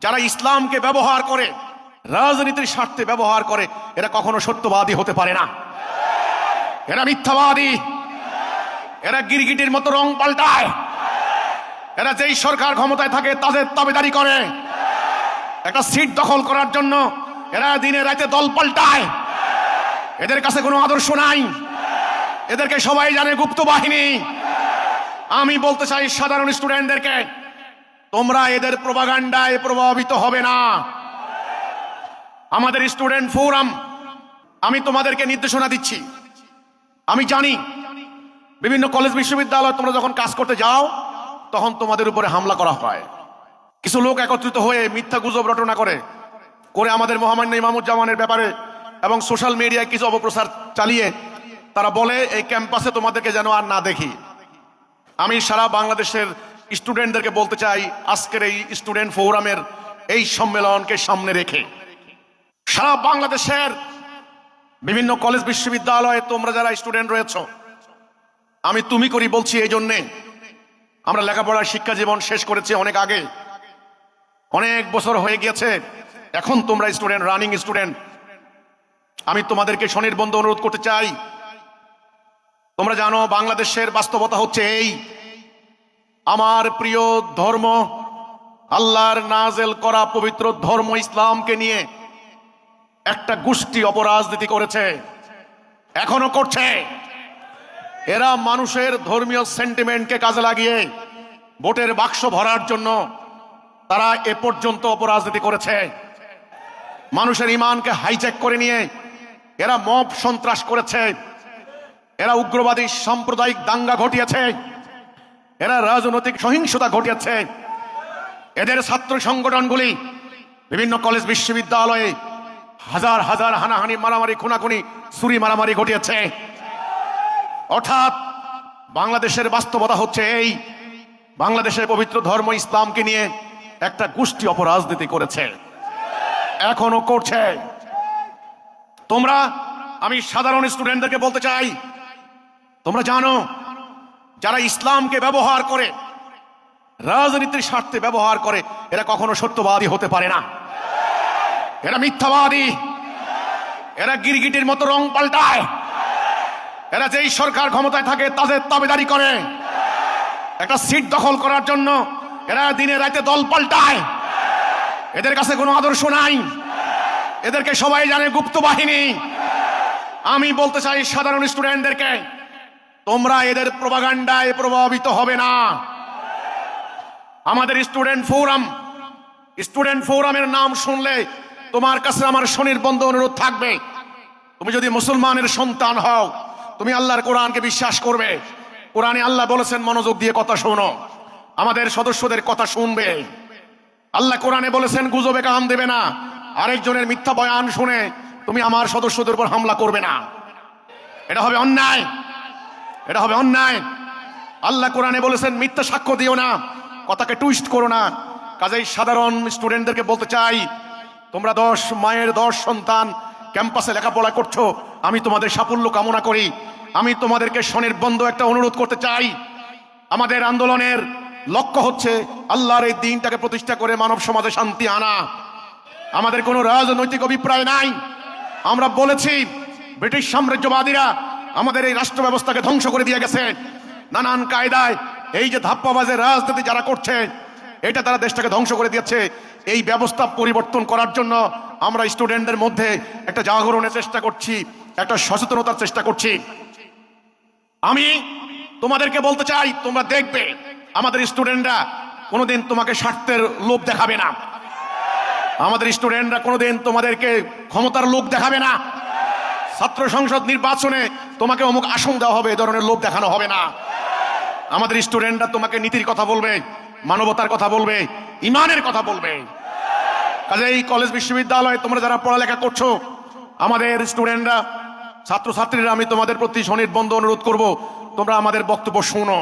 যারা ইসলামকে ব্যবহার করে, রাজনীতির স্বার্থে ব্যবহার করে, এরা কখনো সত্যবাদী হতে পারে না। এরা মিথ্যাবাদী। এরা গিরগিটির মতো রং পাল্টায়। এরা যেই সরকার ক্ষমতায় থাকে, তাদের দাবিদারি করে। একটা সিট দখল করার জন্য এরা দিনে রাতে দল পাল্টায়। এদের কাছে কোনো আদর্শ নাই। এদেরকে সবাই জানে গুপ্ত বাহিনী। আমি বলতে চাই সাধারণ স্টুডেন্টদেরকে তোমরা এদের প্রবাগান্ডায় প্রভাবিত হবে না। আমাদের স্টুডেন্ট ফোরাম, আমি তোমাদেরকে নির্দেশনা দিচ্ছি। আমি জানি, বিভিন্ন কলেজ বিশ্ববিদ্যালয় তোমরা যখন কাজ করতে যাও, তখন তোমাদের উপরে হামলা করা হয়। কিছু লোক একত্রিত হয়ে মিথ্যা গুজব রটনা করে করে আমাদের মহামান্য ইমামুজ্জামানের ব্যাপারে এবং সোশ্যাল মিডিয়ায় কিছু অপপ্রচার চালিয়ে তারা বলে, এই ক্যাম্পাসে তোমাদেরকে যেন আর না দেখি। আমি সারা বাংলাদেশের স্টুডেন্টদেরকে বলতে চাই, আজকের এই স্টুডেন্ট ফোরামের এই সম্মেলনকে সামনে রেখে। সারা বাংলাদেশের বিভিন্ন কলেজ বিশ্ববিদ্যালয়ে তোমরা যারা স্টুডেন্ট রয়েছো, আমি তুমি করি বলছি এই জন্যে। আমরা লেখাপড়ার শিক্ষা জীবন শেষ করেছি অনেক আগে। অনেক বছর হয়ে গিয়েছে, এখন তোমরা স্টুডেন্ট, রানিং স্টুডেন্ট। আমি তোমাদেরকে স্বনির্বন্ধ অনুরোধ করতে চাই, তোমরা জানো বাংলাদেশের বাস্তবতা হচ্ছে এই। আমার প্রিয় ধর্ম, আল্লাহর নাজেল করা পবিত্র ধর্ম ইসলামকে নিয়ে একটা গোষ্ঠী অপরাজনীতি করেছে, এখনও করছে। এরা মানুষের ধর্মীয় সেন্টিমেন্টকে কাজে লাগিয়ে ভোটের বাক্স ভরার জন্য তারা এ পর্যন্ত অপরাজনীতি করেছে। মানুষের ইমানকে হাইজ্যাক করে নিয়ে এরা মব সন্ত্রাস করেছে। এরা উগ্রবাদী সাম্প্রদায়িক দাঙ্গা ঘটিয়েছে। এরা রাজনৈতিক সহিংসতা ঘটিয়েছে। এদের ছাত্র সংগঠনগুলি, বিভিন্ন কলেজ বিশ্ববিদ্যালয়ে হাজার হাজার হানাহানি, মারামারি, খুনাখুনি, ছুরি মারামারি ঘটিয়েছে। অর্থাৎ বাংলাদেশের বাস্তবতা হচ্ছে এই। বাংলাদেশের পবিত্র ধর্ম ইসলামকে নিয়ে একটা গোষ্ঠী অপরাজনীতি করেছে। এখনও করছে। তোমরা, আমি সাধারণ স্টুডেন্টদেরকে বলতে চাই, তোমরা জানো যারা ইসলামকে ব্যবহার করে, রাজনীতির স্বার্থে ব্যবহার করে, এরা কখনো সত্যবাদী হতে পারে না। এরা মিথ্যাবাদী। এরা গিরগিটির মতো রং পাল্টায়। এরা যেই সরকার ক্ষমতায় থাকে, তাদের দাবিদারি করে। একটা সিট দখল করার জন্য এরা দিনে রাতে দল পাল্টায়। এদের কাছে কোনো আদর্শ নাই। এদেরকে সবাই জানে গুপ্ত বাহিনী। আমি বলতে চাই সাধারণ স্টুডেন্টদেরকে তোমরা এদের প্রবাগান্ডায় প্রভাবিত হবে না। আমাদের স্টুডেন্ট ফোরাম, স্টুডেন্ট ফোরামের নাম শুনলে তোমার কাছে আমার স্বনির্বন্ধ অনুরোধ থাকবে। তুমি যদি মুসলমানের সন্তান হও, তুমি আল্লাহর কোরআনকে বিশ্বাস করবে। কোরআনে আল্লাহ বলেছেন, মনোযোগ দিয়ে কথা শোনো। আমাদের সদস্যদের কথা শুনবে। আল্লাহ কোরআনে বলেছেন, গুজবে কান দেবে না। আরেকজনের মিথ্যা বয়ান শুনে তুমি আমার সদস্যদের উপর হামলা করবে না। এটা হবে অন্যায়। এটা হবে অন্যায়। আল্লাহ কোরআনে বলেছেন, মিথ্যা সাক্ষ্য দিও না, কথাকে টুইস্ট করো না। কাজেই সাধারণ স্টুডেন্টদেরকে বলতে চাই, তোমরা দশ মায়ের দশ সন্তান ক্যাম্পাসে লেখাপড়া করছ, আমি তোমাদের সাফল্য কামনা করি। আমি তোমাদেরকে স্বনির্বন্ধ একটা অনুরোধ করতে চাই। আমাদের আন্দোলনের লক্ষ্য হচ্ছে আল্লাহর এই দিনটাকে প্রতিষ্ঠা করে মানব সমাজে শান্তি আনা। আমাদের কোনো রাজনৈতিক অভিপ্রায় নাই। আমরা বলেছি, ব্রিটিশ সাম্রাজ্যবাদীরা আমাদের এই রাষ্ট্র ব্যবস্থাকে ধ্বংস করে দিয়ে গেছে। নানান কায়দায় এই যে ধাপ্পাবাজের রাজনীতি যারা করছে, এটা তারা দেশটাকে ধ্বংস করে দিয়েছে। এই ব্যবস্থা পরিবর্তন করার জন্য আমরা স্টুডেন্টদের মধ্যে একটা জাগরণের চেষ্টা করছি, একটা সচেতনতার চেষ্টা করছি। আমি তোমাদেরকে বলতে চাই, তোমরা দেখবে, আমাদের স্টুডেন্টরা কোনোদিন তোমাকে স্বার্থের লোভ দেখাবে না। আমাদের স্টুডেন্টরা কোনোদিন তোমাদেরকে ক্ষমতার লোভ দেখাবে না। ছাত্র সংসদ নির্বাচনে তোমাকে অমুক আসন দেওয়া হবে, এ ধরনের লোভ দেখানো হবে না। আমাদের স্টুডেন্টরা তোমাকে নীতির কথা বলবে, মানবতার কথা বলবে, ইমানের কথা বলবে। কাজে এই কলেজ বিশ্ববিদ্যালয়ে তোমরা যারা পড়ালেখা করছ, আমাদের স্টুডেন্টরা, ছাত্রছাত্রীরা, আমি তোমাদের প্রতি স্বনির্বন্ধ অনুরোধ করব, তোমরা আমাদের বক্তব্য শোনো।